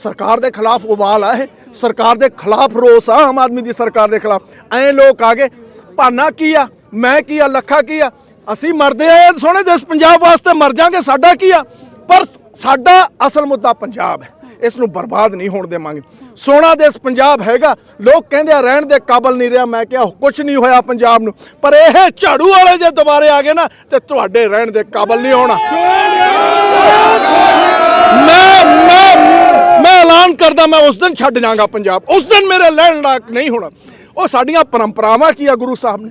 ਸਰਕਾਰ ਦੇ ਖਿਲਾਫ ਉਬਾਲ ਆ ਇਹ ਸਰਕਾਰ ਦੇ ਖਿਲਾਫ ਰੋਸ ਆ ਆਮ ਆਦਮੀ ਦੀ ਸਰਕਾਰ ਦੇ ਖਿਲਾਫ। ਐ ਲੋਕ ਆ ਗਏ ਭਾਨਾ ਕੀ ਆ? ਮੈਂ ਕੀ ਆ? ਲੱਖਾ ਕੀ ਆ? ਅਸੀਂ ਮਰਦੇ ਆ ਸੋਹਣੇ ਦੇਸ਼ ਪੰਜਾਬ ਵਾਸਤੇ ਮਰ ਜਾਾਂਗੇ ਸਾਡਾ ਕੀ ਆ? ਪਰ ਸਾਡਾ ਅਸਲ ਮੁੱਦਾ ਪੰਜਾਬ ਹੈ। ਇਸ ਨੂੰ ਬਰਬਾਦ ਨਹੀਂ ਹੋਣ ਦੇਵਾਂਗੇ। ਸੋਹਣਾ ਦੇਸ਼ ਪੰਜਾਬ ਹੈਗਾ। ਲੋਕ ਕਹਿੰਦੇ ਆ ਰਹਿਣ ਦੇ ਕਾਬਲ ਨਹੀਂ ਰਿਹਾ। ਮੈਂ ਕਿਹਾ ਕੁਝ ਨਹੀਂ ਹੋਇਆ ਪੰਜਾਬ ਨੂੰ। ਪਰ ਇਹ ਝਾੜੂ ਵਾਲੇ ਜੇ ਦੁਬਾਰੇ ਆ ਗਏ ਨਾ ਤੇ ਤੁਹਾਡੇ ਰਹਿਣ ਦੇ ਕਾਬਲ ਨਹੀਂ ਹੋਣਾ। ਐਲਾਨ ਕਰਦਾ, ਮੈਂ ਉਸ ਦਿਨ ਛੱਡ ਜਾਵਾਂਗਾ ਪੰਜਾਬ। ਉਸ ਦਿਨ ਮੇਰੇ ਲੈਣ ਲਾਇਕ ਨਹੀਂ ਹੋਣਾ। ਉਹ ਸਾਡੀਆਂ ਪਰੰਪਰਾਵਾਂ ਕੀ ਆ ਗੁਰੂ ਸਾਹਿਬ ਨੇ?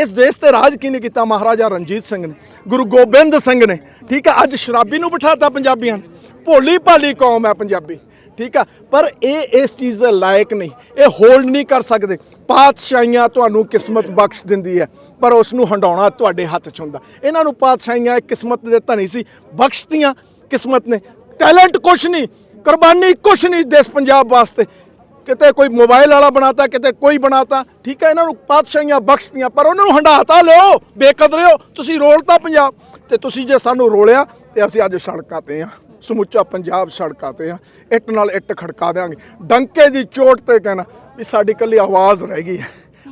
ਇਸ ਦੇਸ਼ ਤੇ ਰਾਜ ਕਿਹਨੇ ਕੀਤਾ? ਮਹਾਰਾਜਾ ਰਣਜੀਤ ਸਿੰਘ ਨੇ। ਗੁਰੂ ਗੋਬਿੰਦ ਸਿੰਘ ਨੇ। ਠੀਕ ਆ, ਅੱਜ ਸ਼ਰਾਬੀ ਨੂੰ ਬਿਠਾਤਾ ਪੰਜਾਬੀਆਂ ਨੇ। ਭੋਲੀ ਭਾਲੀ ਕੌਮ ਹੈ ਪੰਜਾਬੀ। ਠੀਕ ਆ, ਪਰ ਇਹ ਇਸ ਚੀਜ਼ ਦੇ ਲਾਇਕ ਨਹੀਂ। ਇਹ ਹੋਲਡ ਨਹੀਂ ਕਰ ਸਕਦੇ। ਪਾਤਸ਼ਾਹੀਆਂ ਤੁਹਾਨੂੰ ਕਿਸਮਤ ਬਖਸ਼ ਦਿੰਦੀ ਹੈ, ਪਰ ਉਸ ਨੂੰ ਹੰਡਾਉਣਾ ਤੁਹਾਡੇ ਹੱਥ 'ਚ ਹੁੰਦਾ। ਇਹਨਾਂ ਨੂੰ ਪਾਤਸ਼ਾਹੀਆਂ ਕਿਸਮਤ ਦੇ ਧਨੀ ਸੀ। ਬਖਸ਼ਤੀਆਂ ਕਿਸਮਤ ਨੇ। ਟੈਲੈਂਟ ਕੁਛ ਨਹੀਂ। ਕੁਰਬਾਨੀ ਕੁਛ ਨਹੀਂ ਦੇਸ਼ ਪੰਜਾਬ ਵਾਸਤੇ। ਕਿਤੇ ਕੋਈ ਮੋਬਾਈਲ ਵਾਲਾ ਬਣਾਤਾ, ਕਿਤੇ ਕੋਈ ਬਣਾਤਾ। ਠੀਕ ਹੈ, ਇਹਨਾਂ ਨੂੰ ਪਾਤਸ਼ਾਹੀਆਂ ਬਖਸ਼ਤੀਆਂ, ਪਰ ਉਹਨਾਂ ਨੂੰ ਹੰਡਾਤਾ ਲਿਓ ਬੇਕਦਰਿਓ ਤੁਸੀਂ ਰੋਲਤਾ ਪੰਜਾਬ। ਤੇ ਤੁਸੀਂ ਜੇ ਸਾਨੂੰ ਰੋਲਿਆ, ਤੇ ਅਸੀਂ ਅੱਜ ਸੜਕਾਂ ਤੇ ਆ। ਸਮੁੱਚਾ ਪੰਜਾਬ ਸੜਕਾਂ ਤੇ ਆ। ਇੱਟ ਨਾਲ ਇੱਟ ਖੜਕਾ ਦੇਾਂਗੇ ਡੰਕੇ ਦੀ ਚੋਟ ਤੇ ਕਹਿਣਾ ਵੀ ਸਾਡੀ ਕੱਲੀ ਆਵਾਜ਼ ਰਹਿ ਗਈ ਹੈ।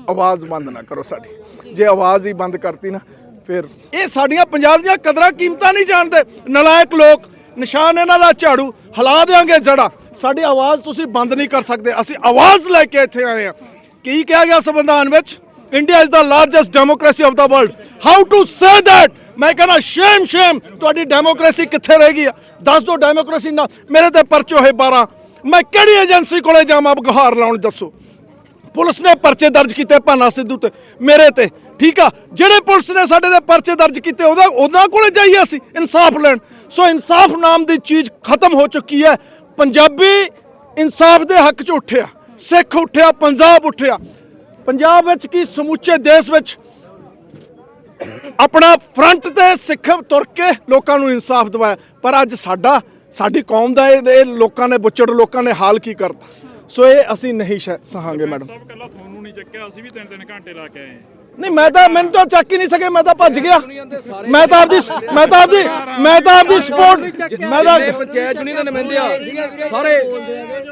ਆਵਾਜ਼ ਬੰਦ ਨਾ ਕਰੋ ਸਾਡੀ। ਜੇ ਆਵਾਜ਼ ਹੀ ਬੰਦ ਕਰਤੀ ਨਾ, ਫਿਰ ਇਹ ਸਾਡੀਆਂ ਪੰਜਾਬ ਦੀਆਂ ਕਦਰਾਂ ਕੀਮਤਾਂ ਨਹੀਂ ਜਾਣਦੇ। ਨਲਾਇਕ ਲੋਕ ਨਿਸ਼ਾਨ ਇਹਨਾਂ ਦਾ ਝਾੜੂ, ਹਿਲਾ ਦੇਾਂਗੇ ਜੜਾ ਸਾਡੀ ਆਵਾਜ਼ ਤੁਸੀਂ ਬੰਦ ਨਹੀਂ ਕਰ ਸਕਦੇ। ਅਸੀਂ ਆਵਾਜ਼ ਲੈ ਕੇ ਇੱਥੇ ਆਏ ਹਾਂ। ਕੀ ਕਿਹਾ ਗਿਆ ਸੰਵਿਧਾਨ ਵਿੱਚ? India is the largest democracy of the world how to say that ਮੈਂ ਕਹਿੰਦਾ ਸ਼ੇਮ ਸ਼ੇਮ ਤੁਹਾਡੀ ਡੈਮੋਕ੍ਰੇਸੀ ਕਿੱਥੇ ਰਹਿ ਗਈ ਆ? ਦੱਸ ਦਿਓ ਡੈਮੋਕ੍ਰੇਸੀ ਨਾ, ਮੇਰੇ ਤੇ ਪਰਚੇ ਹੋਏ 12 ਮੈਂ ਕਿਹੜੀ ਏਜੰਸੀ ਕੋਲੇ ਜਾਵਾਂ? ਗੁਹਾਰ ਲਾਉਣ ਦੱਸੋ। ਪੁਲਿਸ ਨੇ ਪਰਚੇ ਦਰਜ ਕੀਤੇ ਭਾਨਾ ਸਿੱਧੂ ਤੇ, ਮੇਰੇ ਤੇ। ਠੀਕ ਆ, ਜਿਹੜੇ ਪੁਲਿਸ ਨੇ ਸਾਡੇ ਦੇ ਪਰਚੇ ਦਰਜ ਕੀਤੇ, ਉਹਦਾ ਉਹਨਾਂ ਕੋਲੇ ਜਾਈਏ ਅਸੀਂ, ਇਨਸਾਫ ਲੈਣ। ਸੋ ਇਨਸਾਫ ਨਾਮ ਦੀ ਚੀਜ਼ ਖਤਮ ਹੋ ਚੁੱਕੀ ਹੈ। ਪੰਜਾਬੀ ਇਨਸਾਫ ਦੇ ਹੱਕ 'ਚ ਉੱਠਿਆ, ਸਿੱਖ ਉੱਠਿਆ, ਪੰਜਾਬ ਉੱਠਿਆ। ਪੰਜਾਬ ਵਿੱਚ ਕੀ ਸਮੁੱਚੇ ਦੇਸ਼ ਵਿੱਚ ਆਪਣਾ ਫਰੰਟ ਤੇ ਸਿੱਖ ਤੁਰ ਕੇ ਲੋਕਾਂ ਨੂੰ ਇਨਸਾਫ ਦਿਵਾਇਆ। ਪਰ ਅੱਜ ਸਾਡਾ, ਸਾਡੀ ਕੌਮ ਦਾ ਇਹ ਲੋਕਾਂ ਨੇ, ਬੁੱਚੜ ਲੋਕਾਂ ਨੇ ਹਾਲ ਕੀ ਕਰਤਾ। ਸੋ ਇਹ ਅਸੀਂ ਨਹੀਂ ਸਹਾਂਗੇ, ਮੈਡਮ। ਸਭ ਕੱਲਾ ਤੁਹਾਨੂੰ ਨਹੀਂ ਚੱਕਿਆ, ਅਸੀਂ ਵੀ ਤਿੰਨ ਤਿੰਨ ਘੰਟੇ ਲਾ ਕੇ ਆਏ ਹਾਂ। ਨਹੀਂ ਮੈਂ ਤਾਂ ਮੈਨੂੰ ਤਾਂ ਚੱਕ ਹੀ ਨਹੀਂ ਸਕੇ ਮੈਂ ਤਾਂ ਭੱਜ ਗਿਆ। ਮੈਂ ਤਾਂ ਆਪਦੀ ਮੈਂ ਤਾਂ ਆਪਦੀ ਮੈਂ ਤਾਂ ਆਪਦੀ ਸਪੋਰਟ ਮੈਂ ਤਾਂ ਪੰਚਾਇਤ ਯੂਨੀਅਨ ਦੇ ਨੁਮਾਇੰਦੇ ਆ। ਸਾਰੇ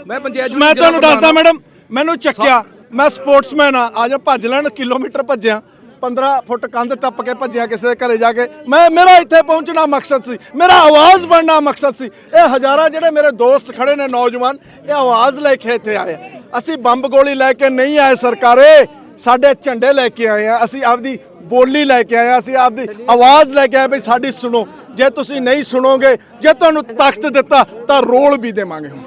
ਮੈਂ ਪੰਚਾਇਤ ਮੈਂ ਤੁਹਾਨੂੰ ਦੱਸਦਾ ਮੈਡਮ ਮੈਨੂੰ ਚੱਕਿਆ। ਮੈਂ ਸਪੋਰਟਸਮੈਨ ਆ ਆ ਜਾ ਭੱਜ ਲੈਣ ਕਿਲੋਮੀਟਰ ਭੱਜਿਆ। 15 ਫੁੱਟ ਕੰਧ ਟੱਪ ਕੇ ਭੱਜਿਆ ਕਿਸੇ ਦੇ ਘਰੇ ਜਾ ਕੇ। ਮੈਂ ਮੇਰਾ ਇੱਥੇ ਪਹੁੰਚਣਾ ਮਕਸਦ ਸੀ। ਮੇਰਾ ਆਵਾਜ਼ ਬਣਨਾ ਮਕਸਦ ਸੀ। ਇਹ ਹਜ਼ਾਰਾਂ ਜਿਹੜੇ ਮੇਰੇ ਦੋਸਤ ਖੜੇ ਨੇ ਨੌਜਵਾਨ ਇਹ ਆਵਾਜ਼ ਲੈ ਕੇ ਇੱਥੇ ਆਏ। ਅਸੀਂ ਬੰਬ ਗੋਲੀ ਲੈ ਕੇ ਨਹੀਂ ਆਏ ਸਰਕਾਰੇ। ਸਾਡੇ ਝੰਡੇ ਲੈ ਕੇ ਆਏ ਆ, ਅਸੀਂ ਆਪਦੀ ਬੋਲੀ ਲੈ ਕੇ ਆਏ ਆ, ਅਸੀਂ ਆਪਦੀ ਆਵਾਜ਼ ਲੈ ਕੇ ਆਏ ਵੀ ਸਾਡੀ ਸੁਣੋ। ਜੇ ਤੁਸੀਂ ਨਹੀਂ ਸੁਣੋਗੇ, ਜੇ ਤੁਹਾਨੂੰ ਤਖਤ ਦਿੱਤਾ, ਤਾਂ ਰੋਲ ਵੀ ਦੇਵਾਂਗੇ ਹੁਣ।